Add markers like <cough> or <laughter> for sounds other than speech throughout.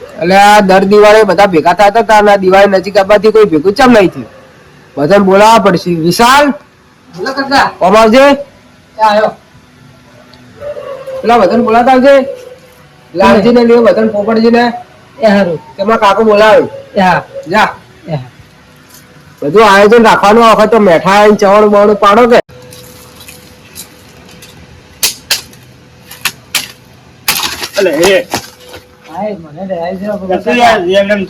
એટલે આ દર દિવાળે બધા ભેગા થતા હતા અને દિવાળી નજીક આવવાથી કોઈ ભેગું ચમ નહીં થયું. બધાને બોલાવવા પડશે. વિશાલ? કોમ આવજે? પેલા બધાને બોલાતા આવજે. લાલજી ને લીધે બધાને પોપટજી ને એ તેમાં કાકો બોલાવે. જા. બધું આયોજન રાખવાનું આ વખત તો મેઠાઈ ચવણ બવણ પાડો કે? અલે હા,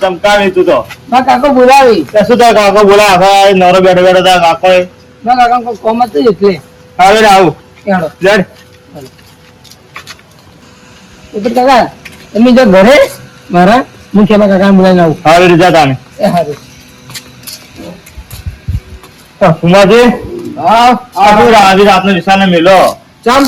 ચમકાવી તું તો. મારા કાકો બોલાવી. તે શું તાર કાકો બોલા આખા નવરો બેઠો બેઠો તાર કાકો એ. મારા કાકા કોઈ કોમ હતું એટલે. આવે ને આવું. હેડો. જડ. એ તો કાકા તમે જો ઘરે મારા મુખ્યમાં કાકા બોલાવીને આવું. આવે રીજા તાને. એ હારું. ઉમાજી હા આ શું આજે રાતનો વિશાલ ને મેલો. ચમ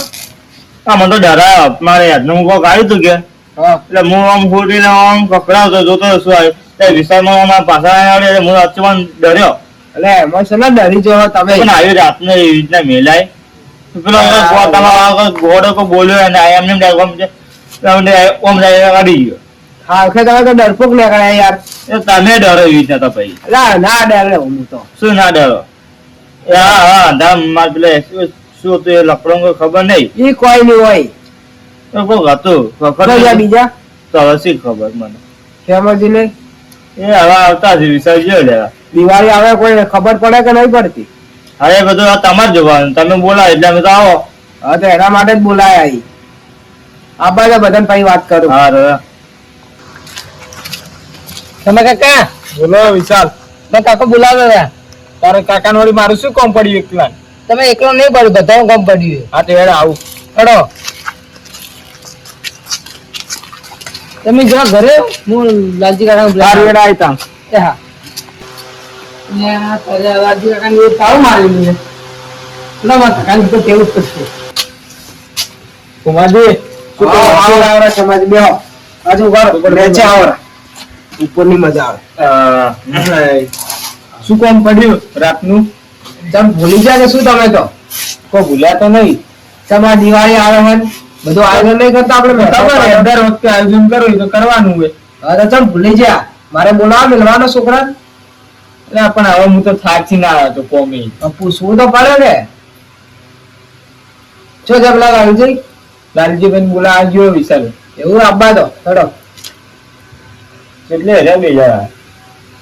આ મને તો ડરાયો. મારે યાદનું હું કોક આવ્યું તું કે? હા એટલે હું આમ ફૂટીને આમ કકડાવતો જોતો શું આવ્યું? તે વિશાલમાં અમારા પાછા આવ્યા એટલે હું અચવાન ડર્યો. એટલે એમાં છે ને ડરી જો તમે. પણ આવી રાતને એવી રીતના મેલાય. તો પેલો. પોતામાં ઘોડો કો બોલ્યો અને આ એમને એમ લાગ્યું આમ જે- આમ જાય કાઢી ગયો. હા તમે તો ડરપોક નીકળ્યા યાર. એ તમે ડરો એવી રીતના તો પછી ના ના ડરે હું તો. શું ના ડરો? હા હા ધા માર પેલે શું- હતું એ લફડો કોઈ ખબર નહીં. એ કોઈ નહીં હોય. તો કોક હતું ખબર બીજા? તો હવે શી ખબર મને? ખેમરજી ને એ હવે આવતા જ વિષય લેવા દિવાળી આવે કોઈ ખબર પડે કે નહીં પડતી? હવે એ બધું આ તમારે જોવાનું. તમે બોલાવો એટલે અમે તો આવો. હા તો એના માટે જ બોલાય અહીં આપણે બાજુ બધાને પછી વાત કરું. હા તમે કાકા? બોલો વિશાલ. મેં કાકો બોલાવે રહ્યા તારે કાકા નોડી મારું શું કામ પડ્યું એકલા તમે એકલો નહીં પડ્યું બધા કામ પડ્યું હા તો એડે આવું. હેડો. તમે જો ઘરે હું લાલજી કાકા તારું હેડ આય તામ એ હા. ને આ તારે લાલજી કાકા ને તાવ મારી છે. ના માં કાકાને તો કેવું જ પડશે. કુમારજી આવરા સમાજ બેહો. આજુ ઊભા નીચે આવરા ઉપરની મજા આવે. શું કોમ પડ્યું રાતનું? તમે ભૂલી જાય કે શું તમે તો? કોઈ ભૂલ્યા તો નહીં. તમારે દિવાળી આવે ને, બધું આયોજન નહીં કરતા આપણે પર વખતે આયોજન કરવું તો કરવાનું હોય. અરે ચમ ભૂલી ગયા. મારે બોલાવા મિલવાનો છોકરા. એટલે પણ હવે હું તો થાકી ના આવ્યો તો કોમી. પૂછવું તો પડે ને. છે આવી લાલજી. લાલજીભાઈ બોલા ગયો વિશાલ. એવું આપવા દો ચડો એટલે રે બીજા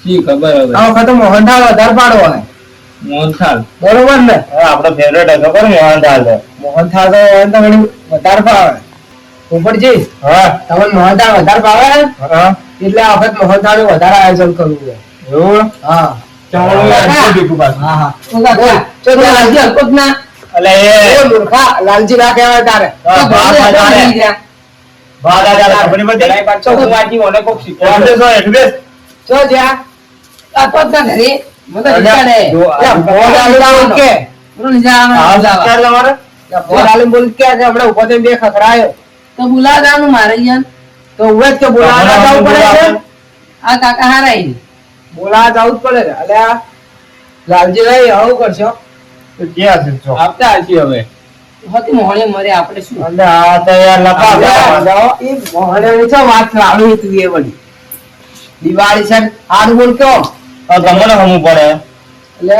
શી ખબર હવે? આ વખતે મોહનથાળ વધારે પાડો હોય મોહનથાળ. બરોબર ને? આપડો ફેવરેટ ફેવરેટ ખબર મોહનથાળ તો મોહનથાળ તો વળી વધારે ભાવે. પોપટજી હા. તમને મોહન મોહનથાળ વધારે ભાવે હા. એટલે આ વખત મોહન મોહનથાળ વધારે આયોજન કરવું છે. એવું? હા. લાલજી ના. કહેવાય તારે. ઘરે. બોલ કે હમણાં ઊભો થઈને બે ખખડાયો. તો મારે યાર તો જ કે બોલાવા જવું પડે છે આ કાકા હારા બોલાવા જવું જ પડે અલ્યા આવું કરશો? તો ક્યાં છે છો? આપતા હશી હવે. હોતી મોહણે મરે આપણે શું? આ તો યાર લપા જાઓ, એ છે વાત લાવી તું એ વળી. દિવાળી છે ને, બોલ કયો આ હમું પડે. એટલે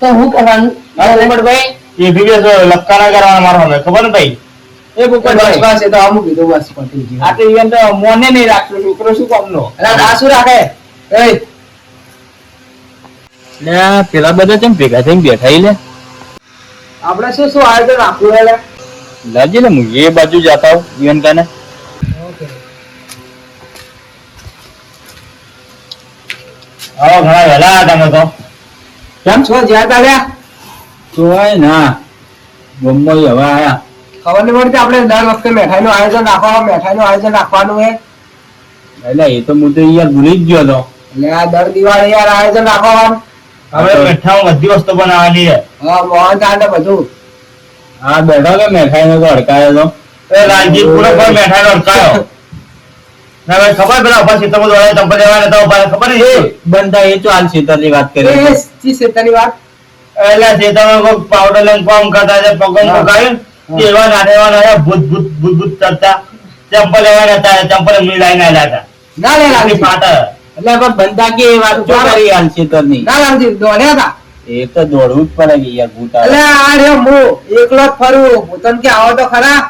તો હું કરવાનું પોપટભાઈ એ બી બેસો કરવાના મારો હવે ખબર ને ભાઈ? એ બસ બસ એ તો અમુક કીધું બસ પતી ગયું આ તો ઈવન તો મોને નહીં રાખતો છોકરો શું કામનો? એટલે આ શું રાખે? એ. લે પેલા બધા કેમ ભેગા થઈને બેઠા લે? આપણે શું શું આયોજન રાખવું લે? લાજી ને હું એ બાજુ જતા હું ઈવન કાને. આવો ઘણા વહેલા તમે તો. કેમ છો જ્યાં તાર્યા તોય ના. ગમો હવે આયા. ખબર નહીં પડતી આપણે દર વખતે મીઠાઈ નું આયોજન રાખવાનું મીઠાઈ નું આયોજન રાખવાનું હે. એટલે એ તો હું તો યાર ભૂલી જ ગયો હતો એટલે આ દર દિવાળી યાર આયોજન રાખવાનું. હવે મીઠામાં બધી વસ્તુ બનાવવાની છે. હા મોહન થાળ ને બધું. હા બેઠો કે મેઠાઈ નો તો અડકાયો તો. એ પૂરો પર નો અડકાયો ના ખબર પેલા ઉપર તો ખબર છે બંધા એ ચાલ સીતાની વાત એ ચી ની વાત. એટલે તમે કોઈ પાવડર લઈને ફોર્મ કરતા છે પગમ પકાયું એવા નાના એવા નાના ભૂત ભૂત ભૂત ભૂત કરતા. ચંપલ એવા નતા ચંપલ એમની લાઈને આલ્યા હતા. ના લે આટલી પાટા એટલે પણ બંધા કે એ વાત જો કરી હાલ નહીં. ના લાલજી દોડ્યા હતા. એ તો દોડવું જ પડે કે યાર ભૂત એટલે આ રે હું એકલો જ ફરું. પોતાને કે આવો તો ખરા.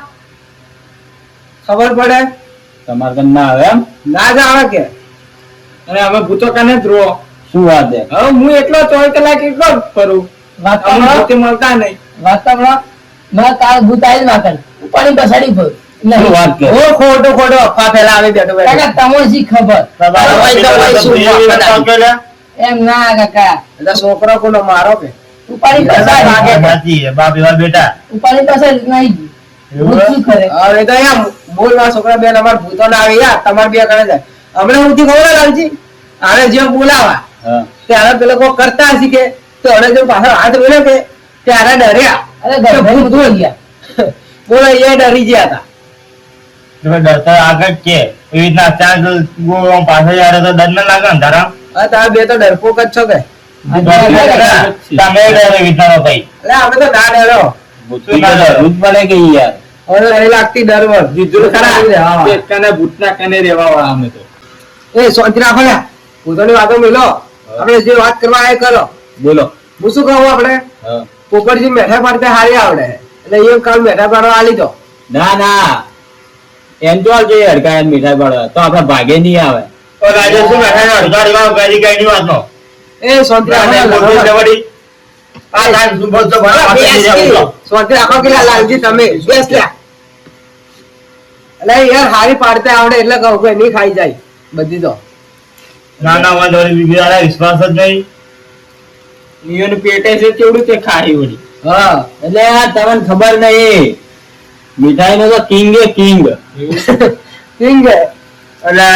ખબર પડે? તમારે કન ના આવે એમ? ના જ આવે કે. અને અમે ભૂતો કને જ રો શું વાત છે? હવે હું એટલો ચોવીસ કલાક એકલો જ ફરું. વાત અમને સાંભળો. ભૂતે મળતા નહીં. વાસ્તવમાં મેં તાર ભૂત આવી ના ઉપાડી પછાડી ફર શું વાત કરે? ઓ ખોટો ખોટો અફવા ફેલાવે બેઠો બેઠો. કાકા તમને શી ખબર? તમારા તમારી તમારી શું બે વાત વાત કરે? કરે? એમ ના કાકા. એટલે છોકરો કોનો મારો કે? ઉપાડી પછાડી બાપ એવા બેટા ઉપાડી પછાડી નહીં. એવું ભૂત શું કરે? અરે તો યાર બોલ મારા છોકરા બેન અમાર ભૂતો ના આવે યાર તમાર બે કરે જાય. હમણાં હું ખબર લાલજી? આને જે બોલાવા ત્યારે પેલો કોઈ કરતા કે? તો જો પાછળ હાથ મેળ્યો કે ત્યારે ડર્યા. અરે ગભરાઈ બધું ગયા બોલો એ ડરી ગયા હતા. ડરતા આગળ કે એવી રીતના ચાર ગો પાછળ યારે તો ડર ના લાગે ને તારા હા તમે બે તો ડરપોક જ છો કે? તમે ડર એવી રીતના ભાઈ. એટલે અમે તો ના ડરો? ભૂત બને કે યાર? હવે તો લાગતી ડર વર. જીજુ ખરા કને ભૂતના કને રેવા વાળા અમે તો. એ શાંતિ રાખો ને પોતાની વાતો મેલો આપણે જે વાત કરવા એ કરો. બોલો. હું શું કહું આપણે? પોપટજી મેઠા પાડતા હારી આવડે. એટલે એ કામ મેઠા પાડવા આલી દો ના ના. એમ તો જોઈએ હડકાયા મીઠાઈ પાડવા. તો આપડે ભાગે નહીં આવે. ગાડી ગાડી એ. આ ધાન શું બોલતો ભલા હા, પાછળ બેસ. જઈ કે. જાઓ. શાંતિ રાખો કે લા- લાલજી તમે. બેસ લ્યા. એટલે યાર હારી પાડતા આવડે એટલે કહું કે નહીં ખાઈ જાય. બધી તો. ના ના વાંધો વિશ્વાસ જ નહીં. ઈયોનું પેટે છે કેવડું તે ખાઈ વળી હા એટલે આ તમને ખબર નહીં. મીઠાઈ નો તો કિંગ એ કિંગ. <laughs> કિંગ એટલે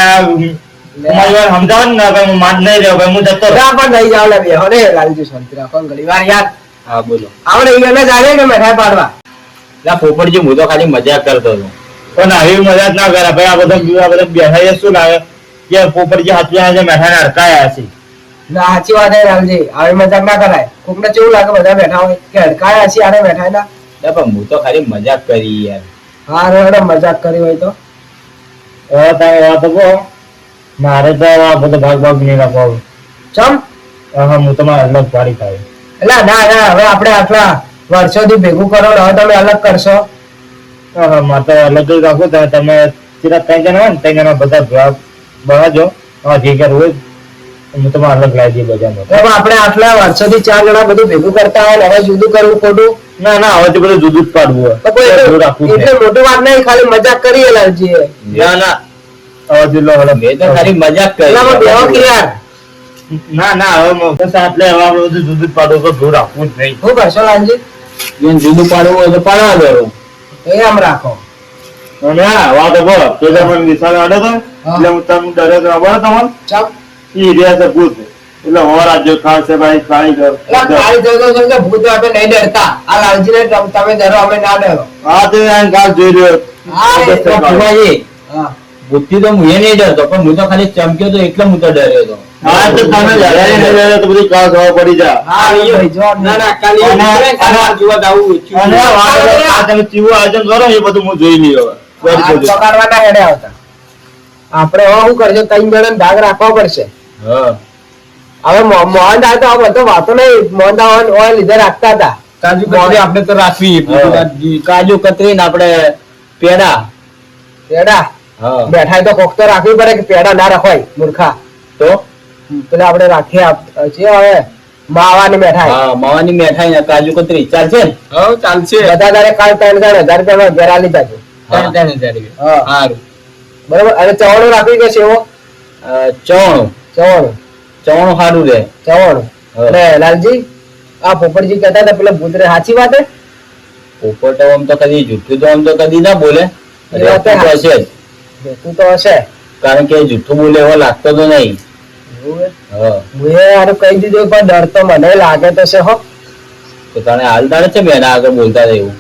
સમજાવો ને ભાઈ હું માન નહીં રહ્યો ભાઈ હું જતો રહું. પણ નહીં જાવ લે બે રે લાલજી શાંતિ રાખો ઘણી વાર યાર હા બોલો. આપણે અહીંયા જ આવે કે મેઠાઈ પાડવા? ના પોપટજી હું તો ખાલી મજાક કરતો હતો. પણ આવી મજા જ ના કરે ભાઈ આ બધા આ બધા બેઠા શું લાગે? કે પોપટજી હાથે હાથે મેઠાને અડકાયા છે. ના સાચી વાત હે લાલજી આવી મજાક ના કરાય. કોકને કેવું લાગે બધા બેઠા હોય? કે હડકાયા છે આને બેઠા ના ના, પણ હું તો ખાલી મજાક કરી યાર. હા રે મજાક કરી હોય તો. હવે તારે વાત તો કહો. મારે તો આ બધો ભાગ ભાગ નહીં રાખવો ચમ? હા હું તમારે અલગ પાડી થાય એટલે ના ના હવે આપણે આટલા વર્ષોથી ભેગું કરો હવે તમે અલગ કરશો. હા મારે તો અલગ જ રાખવું તમે તમે સીધા ત્રણ જણા હોય ને ત્રણ જણા બધા ભાગ બનાવજો હા જે કરવું હોય. હું તો અલગ લાવી દઈએ બધામાં તો આપણે આટલા વર્ષોથી ચાર જણા બધું ભેગું કરતા હોય હવે જુદું કરવું ખોટું? ના ના હવે તો બધું જુદું જ પાડવું હોય. એટલે મોટી વાત નહીં ખાલી મજાક કરીએ લાલજી ના ના. હવે જુદો હવે મેં તો ખાલી મજાક એટલામાં બેહો કે કરી ના ના હવે મ- હવે આપણે બધું જુદું જ પાડવું તો રાખવું જ નહીં. શું કરશો લાલજી? જેને જુદું પાડવું હોય તો પાડવા દેવું એ આમ રાખો. હા વાત તો તમે વિશાલ આડે તો એટલે હું તમને ડરે તો ખબર તમને ચમ ઈ રહ્યા છે ભૂત. એટલે હો રાજ્ય ખાસ ભાઈ કાળી કર એટલે કાળી જતો ભૂત આપણે નહીં ડરતા. આ લાલજીને તમે ડરો અમે ના ડરો. હા તો આ કાલ જોઈ રહ્યો. હા, તો ફુવાજી, હા. બુદ્ધિ તો હું નહીં ડરતો પણ હું તો ખાલી ચમક્યો તો એટલે હું તો ડર્યો હતો હા તો તમે ડરે નહીં ડરે તો બધી કાળ ખબર પડી જાય હા એ જવાબ ના ના કાલે અને- એવું કરે, કાલે જોવા જાવું અને આ તમે ચીવું આયોજન કરો એ બધું હું જોઈ લઈ હવે. પકડવાના હેડે આવતા. આપણે હવે શું કરજો ત્રણ જણા ડાગ રાખવા પડશે. હવે મોહન દાળ તો આ બધો વાતો નહીં મોહન દાળ ઓઇલ લીધે રાખતા હતા. કાજુ કતરી આપણે તો રાખવી કાજુ કતરી ને આપણે પેડા. પેડા? બેઠા તો કોક તો રાખવી પડે કે પેડા ના રખાય મૂર્ખા. તો? પેલા આપણે રાખીએ આપ- છે હવે. માવાની મેઠાઈ. હા માવાની મેઠાઈ ને કાજુ કતરી. ચાલશે હા ચાલશે. બધા તારે કાલ ત્રણ ત્રણ હજાર રૂપિયા ઘેર આલી જાજો ત્રણ ત્રણ હજાર રૂપિયા. હા. બરોબર? અને ચવાણું રાખવી કે છે ચવાણું. ચવાણું. ચવાણું સારું રહે ચવાણું. એટલે લાલજી આ પોપટજી કહેતા હતા પેલા ભૂત રે સાચી વાત? હે? પોપટ આમ તો કદી જુઠ્ઠું તો આમ તો કદી ના બોલે. રહેતું તો હશે જ. તું તો હશે. કારણ કે જુઠ્ઠું બોલે એવો લાગતો તો નહીં. હે? યાર કહી દીધું પણ ડર તો મને લાગે તો છે હો. તો તને હાલ તારે છે બેના આગળ બોલતા રહેવું?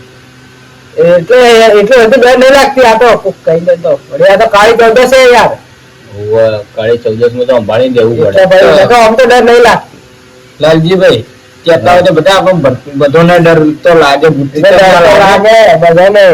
એટલે એટલે બધું ડર નહીં લાગતી આ તો કહી દે તો. આ તો કાળી દર્દ છે યાર. કાળી ચૌદસમાં તો સંભાળી દેવું પડે. આમ તો ડર નહીં લાગતી લાલજીભાઈ કહેતા હોય તો બધા આપણને બધોને ડર તો લાગે બુદ્ધિ ડર તો લાગે. લાગે બધાને.